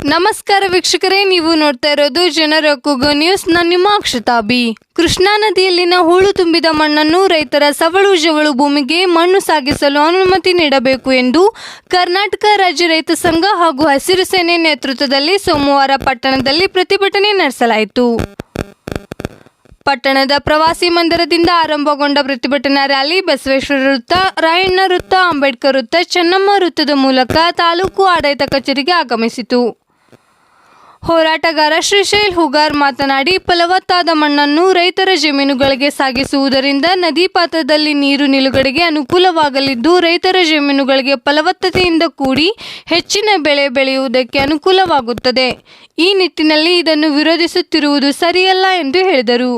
ನಮಸ್ಕಾರ ವೀಕ್ಷಕರೇ, ನೀವು ನೋಡ್ತಾ ಇರೋದು ಜನರ ಕೂಗು ನ್ಯೂಸ್. ನಾನು ನಿಮ್ಮ ಅಕ್ಷತಾಬಿ ಕೃಷ್ಣಾ ನದಿಯಲ್ಲಿನ ಹೂಳು ತುಂಬಿದ ಮಣ್ಣನ್ನು ರೈತರ ಸವಳು ಜವಳು ಭೂಮಿಗೆ ಮಣ್ಣು ಸಾಗಿಸಲು ಅನುಮತಿ ನೀಡಬೇಕು ಎಂದು ಕರ್ನಾಟಕ ರಾಜ್ಯ ರೈತ ಸಂಘ ಹಾಗೂ ಹಸಿರು ಸೇನೆ ನೇತೃತ್ವದಲ್ಲಿ ಸೋಮವಾರ ಪಟ್ಟಣದಲ್ಲಿ ಪ್ರತಿಭಟನೆ ನಡೆಸಲಾಯಿತು. ಪಟ್ಟಣದ ಪ್ರವಾಸಿ ಮಂದಿರದಿಂದ ಆರಂಭಗೊಂಡ ಪ್ರತಿಭಟನಾ ರ್ಯಾಲಿ ಬಸವೇಶ್ವರ ವೃತ್ತ, ರಾಯಣ್ಣ ವೃತ್ತ, ಅಂಬೇಡ್ಕರ್ ವೃತ್ತ, ಚೆನ್ನಮ್ಮ ವೃತ್ತದ ಮೂಲಕ ತಾಲೂಕು ಆಡಳಿತ ಕಚೇರಿಗೆ ಆಗಮಿಸಿತು. ಹೋರಾಟಗಾರ ಶ್ರೀಶೈಲ್ ಹುಗಾರ್ ಮಾತನಾಡಿ, ಫಲವತ್ತಾದ ಮಣ್ಣನ್ನು ರೈತರ ಜಮೀನುಗಳಿಗೆ ಸಾಗಿಸುವುದರಿಂದ ನದಿ ಪಾತ್ರದಲ್ಲಿ ನೀರು ನಿಲುಗಡೆಗೆ ಅನುಕೂಲವಾಗಲಿದ್ದು, ರೈತರ ಜಮೀನುಗಳಿಗೆ ಫಲವತ್ತತೆಯಿಂದ ಕೂಡಿ ಹೆಚ್ಚಿನ ಬೆಳೆ ಬೆಳೆಯುವುದಕ್ಕೆ ಅನುಕೂಲವಾಗುತ್ತದೆ. ಈ ನಿಟ್ಟಿನಲ್ಲಿ ಇದನ್ನು ವಿರೋಧಿಸುತ್ತಿರುವುದು ಸರಿಯಲ್ಲ ಎಂದು ಹೇಳಿದರು.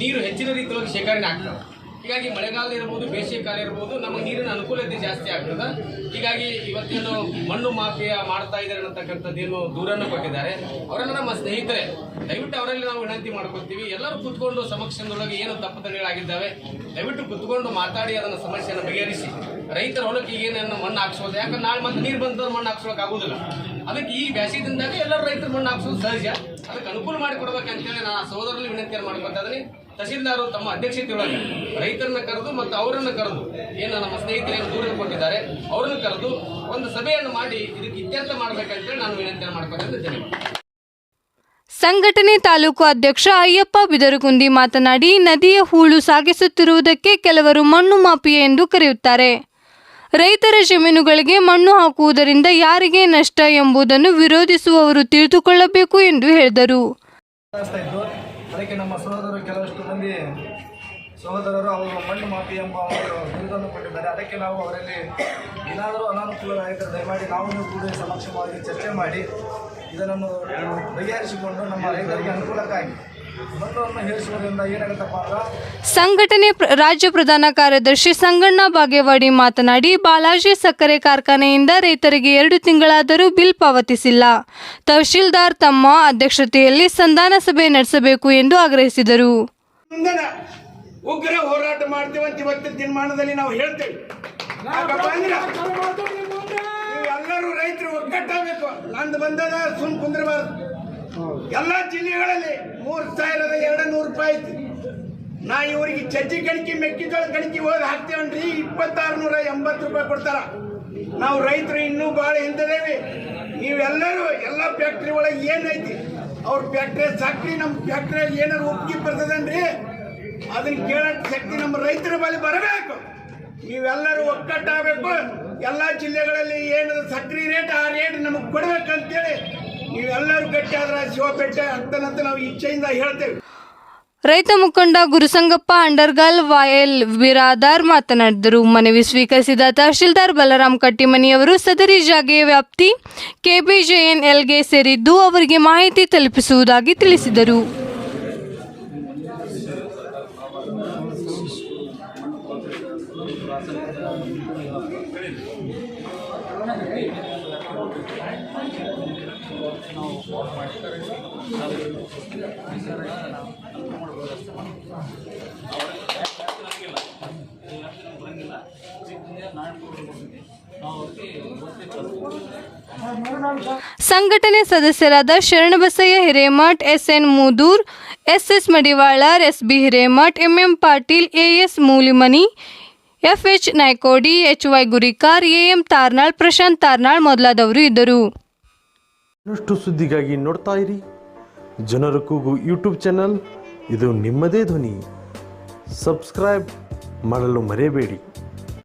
ನೀರು ಹೆಚ್ಚಿನ ರೀತಿಯಲ್ಲಿ ಶೇಖರಣೆ ಆಗ್ತದೆ. ಹೀಗಾಗಿ ಮಳೆಗಾಲ ಇರ್ಬೋದು, ಬೇಸಿಗೆ ಕಾಲ ಇರ್ಬೋದು, ನಮಗೆ ನೀರಿನ ಅನುಕೂಲತೆ ಜಾಸ್ತಿ ಆಗ್ತದೆ. ಹೀಗಾಗಿ ಇವತ್ತೇನು ಮಣ್ಣು ಮಾಫಿಯಾ ಮಾಡ್ತಾ ಇದ್ದಾರೆ ಅನ್ನತಕ್ಕಂಥದ್ದೇನು ದೂರನ್ನು ಕೊಟ್ಟಿದ್ದಾರೆ. ಅವರನ್ನು ನಮ್ಮ ಸ್ನೇಹಿತರೆ, ದಯವಿಟ್ಟು ಅವರಲ್ಲಿ ನಾವು ವಿನಂತಿ ಮಾಡ್ಕೊತೀವಿ ಎಲ್ಲರೂ ಕೂತ್ಕೊಂಡು ಸಮಕ್ಷಮದೊಳಗೆ ಏನು ತಪ್ಪು ತಡೆಗಳಾಗಿದ್ದಾವೆ, ದಯವಿಟ್ಟು ಕೂತ್ಕೊಂಡು ಮಾತಾಡಿ ಅದನ್ನು ಸಮಸ್ಯೆಯನ್ನು ಬಗೆಹರಿಸಿ. ರೈತರ ಹೊಲಕ್ಕೆ ಏನೇನು ಮಣ್ಣು ಹಾಕ್ಸೋದು ಯಾಕಂದ್ರೆ ನಾಳೆ ಮತ್ತೆ ನೀರು ಬಂದ ಮಣ್ಣು ಹಾಕ್ಸೋಕೆ ಆಗೋದಿಲ್ಲ ಅದಕ್ಕೆ ಈ ಬ್ಯಾಸಿದಿಂದಾಗಿ ಎಲ್ಲರೂ ರೈತರು ಮಣ್ಣು ಹಾಕ್ಸೋದು ಸಹಜ. ಅದಕ್ಕೆ ಮಾಡಿಕೊಡ್ಬೇಕು ಅಂತೇಳಿ ನಾನು ಸಹೋದರಲ್ಲಿ ವಿನಂತಿಯನ್ನು ಮಾಡ್ಕೊತಾ ಇದ್ದೀನಿ. ತಹಸೀಲ್ದಾರು ತಮ್ಮ ಅಧ್ಯಕ್ಷತೆಯೊಳಗೆ ರೈತರನ್ನ ಕರೆದು ಮತ್ತು ಅವರನ್ನು ಕರೆದು ಏನು ನಮ್ಮ ಸ್ನೇಹಿತರು ಏನು ದೂರ ಕೊಟ್ಟಿದ್ದಾರೆ, ಅವರನ್ನು ಕರೆದು ಒಂದು ಸಭೆಯನ್ನು ಮಾಡಿ ಇದಕ್ಕೆ ಇತ್ಯರ್ಥ ಮಾಡ್ಬೇಕಂತೇಳಿ ನಾನು ವಿನಂತಿಯನ್ನು ಮಾಡ್ಕೊತಾ ಇದ್ದೇನೆ. ಸಂಘಟನೆ ತಾಲೂಕು ಅಧ್ಯಕ್ಷ ಅಯ್ಯಪ್ಪ ಬಿದರಗುಂದಿ ಮಾತನಾಡಿ, ನದಿಯ ಹೂಳು ಸಾಗಿಸುತ್ತಿರುವುದಕ್ಕೆ ಕೆಲವರು ಮಣ್ಣು ಮಾಫಿಯಾ ಎಂದು ಕರೆಯುತ್ತಾರೆ. ರೈತರ ಜಮೀನುಗಳಿಗೆ ಮಣ್ಣು ಹಾಕುವುದರಿಂದ ಯಾರಿಗೆ ನಷ್ಟ ಎಂಬುದನ್ನು ವಿರೋಧಿಸುವವರು ತಿಳಿದುಕೊಳ್ಳಬೇಕು ಎಂದು ಹೇಳಿದರು. ಅದಕ್ಕೆ ನಮ್ಮ ಕೆಲವಷ್ಟು ಮಂದಿ ಸಹೋದರರು ಅವರು ಮಣ್ಣು ಮಾಫಿ ಎಂಬ ಒಂದು ಬಿರುದನ್ನು ಕೊಟ್ಟಿದ್ದಾರೆ. ಅದಕ್ಕೆ ನಾವು ಅವರಲ್ಲಿ ಏನಾದರೂ ಅನಾನುಕೂಲವಾಗಿದ್ದರೆ ದಯಮಾಡಿ ನಾವು ಕೂಡ ಸಮಕ್ಷಮವಾಗಿ ಚರ್ಚೆ ಮಾಡಿ ಇದನ್ನು ಬಗೆಹರಿಸಿಕೊಂಡು ನಮ್ಮ ರೈತರಿಗೆ ಅನುಕೂಲಕ್ಕಾಗಿ ಸಂಘಟನೆ ರಾಜ್ಯ ಪ್ರಧಾನ ಕಾರ್ಯದರ್ಶಿ ಸಂಗಣ್ಣ ಬಾಗೇವಾಡಿ ಮಾತನಾಡಿ ಬಾಲಾಜಿ ಸಕ್ಕರೆ ಕಾರ್ಖಾನೆಯಿಂದ ರೈತರಿಗೆ ಎರಡು ತಿಂಗಳಾದರೂ ಬಿಲ್ ಪಾವತಿಸಿಲ್ಲ. ತಹಶೀಲ್ದಾರ್ ತಮ್ಮ ಅಧ್ಯಕ್ಷತೆಯಲ್ಲಿ ಸಂಧಾನ ಸಭೆ ನಡೆಸಬೇಕು ಎಂದು ಆಗ್ರಹಿಸಿದರು. ಉಗ್ರ ಹೋರಾಟ ಮಾಡ್ತೀವಂತ ಇವತ್ತಿನ ದಿನಮಾನದಲ್ಲಿ ನಾವು ಹೇಳ್ತೇವೆ. ಎಲ್ಲರೂ ರೈತರು ಒಗ್ಗಟ್ಟಾಗಬೇಕು. ನಂದು ಬಂದದ ಸುಮ್ ಕುಂದ್ರಬಾರ್ದು. ಎಲ್ಲ ಜಿಲ್ಲೆಗಳಲ್ಲಿ ಮೂರು ಸಾವಿರದ ಎರಡು ನೂರು ರೂಪಾಯಿ ಐತಿ. ನಾ ಇವರಿಗೆ ಚಜ್ಜಿ ಗಣಕಿ ಮೆಕ್ಕೆಜೋಳ ಗಣಿಕೆ ಹೋಗಿ ಹಾಕ್ತೇವನ್ರಿ ಇಪ್ಪತ್ತಾರು ನೂರ ಎಂಬತ್ತು ರೂಪಾಯಿ ಕೊಡ್ತಾರ. ನಾವು ರೈತರು ಇನ್ನೂ ಭಾಳ ಹಿಂದದೇವಿ. ನೀವೆಲ್ಲರೂ ಎಲ್ಲ ಫ್ಯಾಕ್ಟ್ರಿ ಒಳಗೆ ಏನೈತಿ ಅವ್ರ ಫ್ಯಾಕ್ಟ್ರಿ ಸಾಕ್ರಿ ನಮ್ಮ ಫ್ಯಾಕ್ಟ್ರಿಯಲ್ಲಿ ಏನಾರು ಒಪ್ಪಿಗೆ ಬರ್ತದನ್ರಿ? ಅದನ್ನ ಕೇಳಕ್ ಶಕ್ತಿ ನಮ್ಮ ರೈತರ ಬಳಿ ಬರಬೇಕು. ನೀವೆಲ್ಲರೂ ಒಕ್ಕಟ್ಟಾಗಬೇಕು ಎಲ್ಲ ಜಿಲ್ಲೆಗಳಲ್ಲಿ ಏನು ಸಕ್ರಿ ರೇಟ್, ಆ ರೇಟ್ ನಮಗೆ ಕೊಡ್ಬೇಕಂತೇಳಿ ನೀವೆಲ್ಲರೂ ಗಟ್ಟಿ ಆದ್ರೆ ಶಿವಪೇಟೆ ಅಂತನಂತ ನಾವು ಇಚ್ಛೆಯಿಂದ ಹೇಳ್ತೇವೆ. ರೈತ ಮುಖಂಡ ಗುರುಸಂಗಪ್ಪ ಅಂಡರ್ಗಾಲ್ ವಾಯಲ್ ಬಿರಾದಾರ್ ಮಾತನಾಡಿದರು. ಮನವಿ ಸ್ವೀಕರಿಸಿದ ತಹಶೀಲ್ದಾರ್ ಬಲರಾಮ್ ಕಟ್ಟಿಮನಿಯವರು ಸದರಿ ಜಾಗೆ ವ್ಯಾಪ್ತಿ ಕೆಬಿಜೆಎನ್ಎಲ್ಗೆ ಸೇರಿದ್ದು ಅವರಿಗೆ ಮಾಹಿತಿ ತಲುಪಿಸುವುದಾಗಿ ತಿಳಿಸಿದರು. ನಾವು ಫಾಲೋ ಮಾಡಿ ನಾವು ಅಷ್ಟೇ ಸಂಘಟನೆ ಸದಸ್ಯರಾದ Sharanabasayya Hiremath, SN Mudur, SS Madivalar SB Hiremath, MM Patil, AS Mulimani, FH Naykodi H Y Gurikar, AM Tarnal, Prashant Tarnal ಮೊದಲಾದವರು ಇದ್ದರು. ಇನ್ನಷ್ಟು ಸುದ್ದಿಗಾಗಿ ನೋಡ್ತಾ ಇರಿ. ಜನರ ಕೂಗು ಯೂಟ್ಯೂಬ್ ಚಾನಲ್. ಇದು ನಿಮ್ಮದೇ ಧ್ವನಿ. ಸಬ್ಸ್ಕ್ರೈಬ್ ಮಾಡಲು ಮರೆಯಬೇಡಿ.